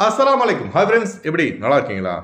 அஸ்லாம் வலைக்கும் hi friends எப்படி? நல்லா இருக்கீங்களா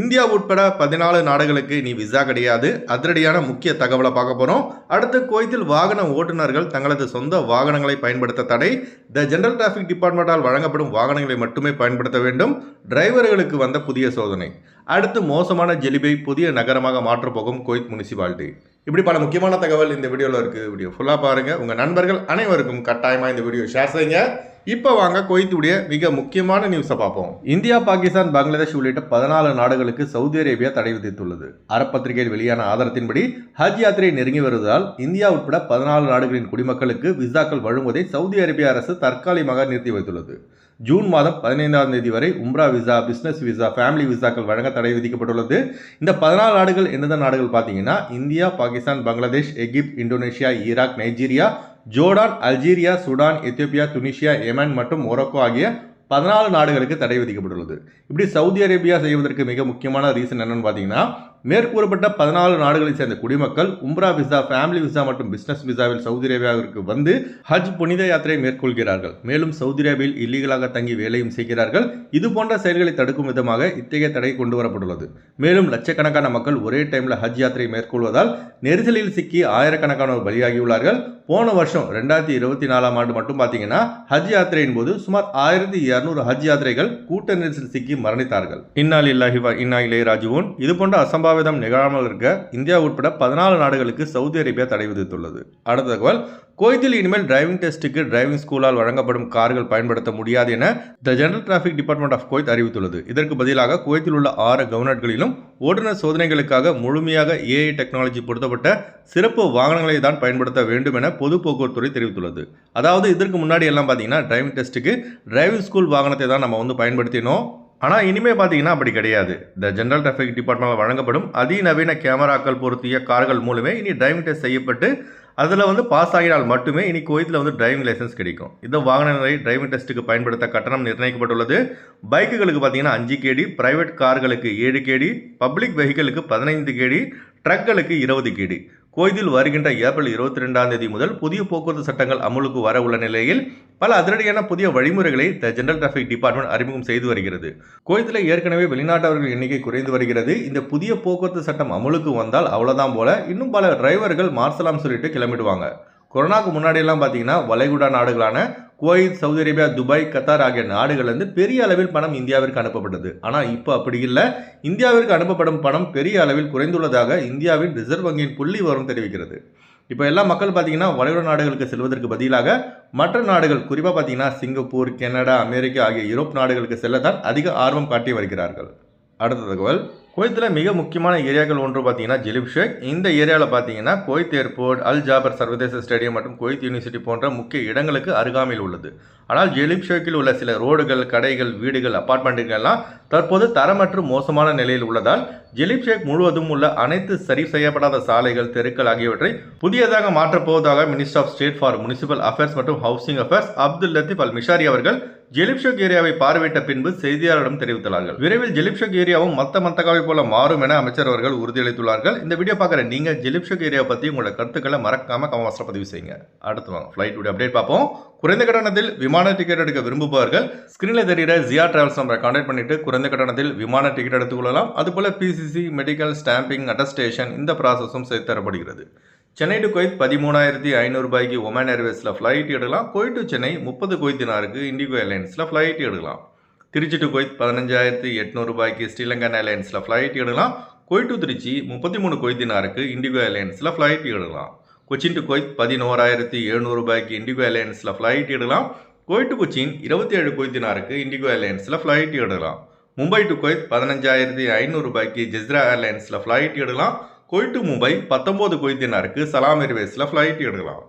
இந்தியா உட்பட பதினாலு நாடுகளுக்கு நீ விசா கிடையாது. அதிரடியான முக்கிய தகவலை பார்க்க போகிறோம் அடுத்து குவைத்தில் வாகன ஓட்டுநர்கள் தங்களது சொந்த வாகனங்களை பயன்படுத்த தடை. த ஜெனரல் டிராஃபிக் டிபார்ட்மெண்டால் வழங்கப்படும் வாகனங்களை மட்டுமே பயன்படுத்த வேண்டும். டிரைவர்களுக்கு வந்த புதிய சோதனை. அடுத்து மோசமான ஜெலிபை புதிய நகரமாக மாற்றப்போகும் குவைத் முனிசிபாலிட்டி. இப்படி பல முக்கியமான தகவல் இந்த வீடியோவில் இருக்குது வீடியோ ஃபுல்லாக பாருங்கள் உங்கள் நண்பர்கள் அனைவருக்கும் கட்டாயமாக இந்த வீடியோ ஷேர் செய்யுங்க. இப்போ வாங்க குவைத்துடைய மிக முக்கியமான நியூஸை பார்ப்போம். இந்தியா பாகிஸ்தான் பங்களாதேஷ் உள்ளிட்ட பதினாலு நாடுகளுக்கு சவுதி அரேபியா தடை விதித்துள்ளது. அறப்பத்திரிகையில் வெளியான ஆதாரத்தின்படி ஹஜ் யாத்திரை நெருங்கி வருவதால் இந்தியா உட்பட பதினாலு நாடுகளின் குடிமக்களுக்கு விசாக்கள் வழங்குவதை சவுதி அரேபிய அரசு தற்காலிகமாக நிறுத்தி வைத்துள்ளது. ஜூன் மாதம் பதினைந்தாம் தேதி வரை Umrah visa business visa family விசாக்கள் வழங்க தடை விதிக்கப்பட்டுள்ளது. இந்த பதினாலு நாடுகள் எந்தெந்த நாடுகள் பார்த்தீங்கன்னா India Pakistan Bangladesh Egypt Indonesia Iraq Nigeria Jordan Algeria Sudan Ethiopia Tunisia Yemen மற்றும் மொரோக்கோ ஆகிய பதினாலு நாடுகளுக்கு தடை விதிக்கப்பட்டுள்ளது. இப்படி சவுதி அரேபியா செய்வதற்கு மிக முக்கியமான ரீசன் என்னன்னு பார்த்தீங்கன்னா மேற்கூறப்பட்ட பதினாலு நாடுகளைச் சேர்ந்த குடிமக்கள் உம்ரா விசா ஃபேமிலி விசா மற்றும் பிசினஸ் விசாவில் சவுதி அரேபியாவிற்கு வந்து ஹஜ் புனித யாத்திரை மேற்கொள்கிறார்கள். மேலும் சவுதி அரேபியில் இல்லீகலாக தங்கி வேலையும் செய்கிறார்கள். இது போன்ற செயல்களை தடுக்கும் விதமாக இத்தகைய தடை கொண்டு வரப்பட்டுள்ளது. மேலும் லட்சக்கணக்கான மக்கள் ஒரே டைமில் ஹஜ் யாத்திரை மேற்கொள்வதால் நெரிசலில் சிக்கி ஆயிரக்கணக்கானோர் பலியாகியுள்ளார்கள். போன வருஷம் ரெண்டாயிரத்தி இருபத்தி நாலாம் ஆண்டு மட்டும் பார்த்தீங்கன்னா ஹஜ் யாத்திரையின் போது சுமார் ஆயிரத்தி இரநூறு ஹஜ் யாத்திரைகள் கூட்ட நெரிசல் சிக்கி மரணித்தார்கள். இன்னால் இல்லாஹி இன்னா இலே ராஜுவோன் இது போன்ற அசம்பாவிதம் நிகழாமல் இருக்க இந்தியா உட்பட பதினாலு நாடுகளுக்கு சவுதி அரேபியா தடை விதித்துள்ளது. அடுத்த தகவல் கோயத்தில் இனிமேல் டிரைவிங் டெஸ்ட்டுக்கு டிரைவிங் ஸ்கூலால் வழங்கப்படும் கார்கள் பயன்படுத்த முடியாது என the general traffic department of Kuwait அறிவித்துள்ளது. இதற்கு பதிலாக கோயத்தில் உள்ள ஆறு கவர்னர்களிலும் ஓட்டுநர் சோதனைகளுக்காக முழுமையாக ஏஐ டெக்னாலஜி பொருத்தப்பட்ட சிறப்பு வாகனங்களை தான் பயன்படுத்த வேண்டும் என பொது போக்குவரத்துறை தெரிவித்துள்ளது. அதாவது இதற்கு முன்னாடி எல்லாம் பார்த்தீங்கன்னா டிரைவிங் டெஸ்ட்டுக்கு டிரைவிங் ஸ்கூல் வாகனத்தை தான் நம்ம வந்து பயன்படுத்தினோம். ஆனால் இனிமேல் பார்த்தீங்கன்னா அப்படி கிடையாது. த ஜென்ரல் டிராஃபிக் டிபார்ட்மெண்ட் வழங்கப்படும். அதிநவீன கேமராக்கள் பொருத்திய கார்கள் மூலமே இனி டிரைவிங் டெஸ்ட் செய்யப்பட்டு அதில் வந்து பாஸ் ஆகினால் மட்டுமே இனி குவைத்தில் வந்து டிரைவிங் லைசன்ஸ் கிடைக்கும். இந்த வாகனங்களை டிரைவிங் டெஸ்ட்டுக்கு பயன்படுத்த கட்டணம் நிர்ணயிக்கப்பட்டுள்ளது. பைக்குகளுக்கு பார்த்தீங்கன்னா அஞ்சு கேடி பிரைவேட் கார்களுக்கு ஏழு கேடி பப்ளிக் வெஹிக்கிளுக்கு பதினைந்து கேடி ட்ரக்களுக்கு இருபது கேடி. கோயிலில் வருகின்ற ஏப்ரல் இருபத்தி ரெண்டாம் தேதி முதல் புதிய போக்குவரத்து சட்டங்கள் அமலுக்கு வர உள்ள நிலையில் பல அதிரடியான புதிய வழிமுறைகளை த ஜெனரல் டிராஃபிக் டிபார்ட்மெண்ட் அறிமுகம் செய்து வருகிறது. கோயத்தில் ஏற்கனவே வெளிநாட்டவர்கள் எண்ணிக்கை குறைந்து வருகிறது. இந்த புதிய போக்குவரத்து சட்டம் அமலுக்கு வந்தால் அவ்வளோதான் போல இன்னும் பல டிரைவர்கள் மார்சலாம் சொல்லிட்டு கிளம்பிடுவாங்க. கொரோனாக்கு முன்னாடியெல்லாம் பார்த்தீங்கன்னா வளைகுடா நாடுகளான Kuwait Saudi Arabia Dubai Qatar ஆகிய நாடுகள்லேருந்து பெரிய அளவில் பணம் இந்தியாவிற்கு அனுப்பப்பட்டது. ஆனால் இப்போ அப்படி இல்லை. இந்தியாவிற்கு அனுப்பப்படும் பணம் பெரிய அளவில் குறைந்துள்ளதாக இந்தியாவின் ரிசர்வ் வங்கியின் புள்ளி வரும் தெரிவிக்கிறது. இப்போ எல்லா மக்கள் பார்த்தீங்கன்னா வளைகுடா நாடுகளுக்கு செல்வதற்கு பதிலாக மற்ற நாடுகள் குறிப்பாக பார்த்தீங்கன்னா சிங்கப்பூர் கனடா அமெரிக்கா ஆகிய யூரோப் நாடுகளுக்கு செல்லத்தான் அதிக ஆர்வம் காட்டி வருகிறார்கள். அடுத்த தகவல் குவைத்தில் மிக முக்கியமான ஏரியாக்கள் ஒன்று பார்த்தீங்கன்னா ஜிலிப் ஷேக் இந்த ஏரியாவில் பார்த்தீங்கன்னா குவைத் ஏர்போர்ட் அல் ஜாபர் சர்வதேச ஸ்டேடியம் மற்றும் குவைத் யூனிவர்சிட்டி போன்ற முக்கிய இடங்களுக்கு அருகாமையில் உள்ளது. ஆனால் ஜெலிப்ஷோக்கில் உள்ள சில ரோடுகள் கடைகள் வீடுகள் அப்பார்ட்மெண்ட்டுகள்லாம் தற்போது தரமற்று மோசமான நிலையில் உள்ளதால் ஜெலிப்ஷேக் முழுவதும் உள்ள அனைத்து சரி செய்யப்படாத சாலைகள் தெருக்கள் ஆகியவற்றை புதியதாக மாற்றப்போவதாக minister of state for municipal affairs மற்றும் housing affairs Abdul Latif Al Mishari அவர்கள் ஜெலிப்ஷோக் ஏரியாவை பார்வையிட்ட பின்பு செய்தியாளரிடம் தெரிவித்துள்ளார்கள். விரைவில் ஜெலிப்ஷோக் ஏரியாவும் மத்த மத்தகாவை போல மாறும் என அமைச்சர் அவர்கள் உறுதியளித்துள்ளார்கள். இந்த வீடியோ பார்க்குற நீங்கள் ஜெலிப்ஷோக் ஏரியா பற்றி உங்களோட கருத்துக்களை மறக்காம கமவாசல பதிவு செய்யுங்க. அடுத்து வாங்க. ஃப்ளைட் அப்டேட் பார்ப்போம். குறைந்த கட்டணத்தில் விமான விமான டிக்கெட் எடுக்க விரும்புபவர்கள் ஸ்கிரீனில் தெரிகிற ஜியா டிராவல்ஸ் நம்பரை கான்டாக்ட் பண்ணிட்டு குறைந்த கட்டணத்தில் விமான டிக்கெட் எடுத்துக்கொள்ளலாம் அதுபோல் பிசிசி மெடிக்கல் ஸ்டாம்பிங் அட்டஸ்டேஷன் இந்த ப்ராசஸும் சேர்த்து தரப்படுகிறது. சென்னை டு கொய்த் பதிமூணாயிரத்தி ஐநூறு ரூபாய்க்கு ஒமன் ஏர்வேஸில் ஃப்ளைட் எடுக்கலாம். குவைத் டு சென்னை முப்பது கொய்தினாருக்கு இண்டிகோ ஏர்லைன்ஸில் ஃப்ளைட் எடுக்கலாம். திருச்சி டு கொய்த் பதினஞ்சாயிரத்தி எட்நூறு ரூபாய்க்கு ஸ்ரீலங்கன் ஏர்லைன்ஸில் ஃப்ளைட் எடுக்கலாம். குவைத் டு திருச்சி முப்பத்தி மூணு கொய்தினாருக்கு இண்டிகோ ஏர்லைன்ஸில் ஃப்ளைட் எடுக்கலாம். கொச்சின் டு கொய்த் பதினோராயிரத்தி எழுநூறு ரூபாய்க்கு இண்டிகோ ஏர்லைன்ஸில் ஃப்ளைட் எடுக்கலாம். குவைத் டு கொச்சின் இருபத்தி ஏழு குவைத்தினாருக்கு இண்டிகோ ஏர்லைன்ஸில் ஃப்ளைட் எடுக்கலாம். மும்பை டு குவைத் பதினஞ்சாயிரத்தி ஐநூறு ரூபாய்க்கு ஜெஸ்ரா ஏர்லைன்ஸில் ஃப்ளைட் எடுக்கலாம். குவைத் டு மும்பை பத்தொம்போது குவைத்தினாருக்கு சலாம் ஏர்வேஸில் ஃப்ளைட் எடுக்கலாம்.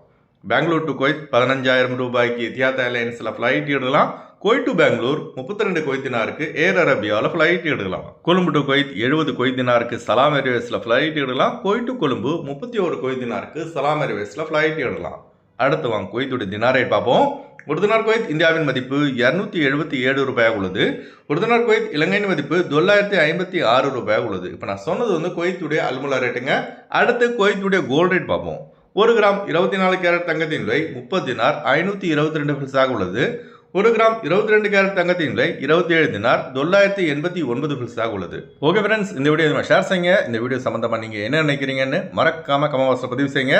பெங்களூர் டு குவைத் பதினஞ்சாயிரம் ரூபாய்க்கு இத்தியாத் ஏர்லைன்ஸில் ஃப்ளைட் எடுக்கலாம். குவைத் டு பெங்களூர் முப்பத்தி ரெண்டு குவைத்தினாருக்கு ஏர் அரேபியாவில் ஃப்ளைட் எடுக்கலாம். கொழும்பு டு குவைத் எழுபது குவைத்தினாருக்கு சலாம் ஏர்வேஸில் ஃப்ளைட் எடுக்கலாம். குவைத் டு கொழும்பு முப்பத்தி ஒரு குவைத்தினாருக்கு சலாம் ஏர்வேஸில் ஃப்ளைட் எடுக்கலாம். அடுத்து வாங்க குவைத்துடைய தினார் ரேட் பார்ப்போம். ஒரு தினார் குவைத் இந்தியாவின் மதிப்பு இரநூத்தி எழுபத்தி ஏழு ரூபாயாக உள்ளது. ஒரு தினார் குவைத் இலங்கையின் மதிப்பு தொள்ளாயிரத்தி ஐம்பத்தி ஆறு ரூபாயாக உள்ளது. இப்போ நான் சொன்னது வந்து குவைத்துடைய அல்முலா ரேட்டுங்க அடுத்து குவைத்துடைய கோல்ட் ரேட் பார்ப்போம். ஒரு கிராம் இருபத்தி நாலு கேரட் தங்கத்தின் விலை முப்பது தினார் ஐநூற்றி இருபத்தி ரெண்டு பில்ஸாக உள்ளது. ஒரு கிராம் இருபத்தி ரெண்டு கேரட் தங்கத்தின் விலை இருபத்தி ஏழு தினார் தொள்ளாயிரத்தி எண்பத்தி ஒன்பது பில்ஸாக உள்ளது. ஓகே ஃப்ரெண்ட்ஸ் இந்த வீடியோ ஷேர் செய்யுங்க. இந்த வீடியோ சம்மந்தமாக நீங்கள் என்ன நினைக்கிறீங்கன்னு மறக்காமல் கமவாசம் பதிவு செய்யுங்க.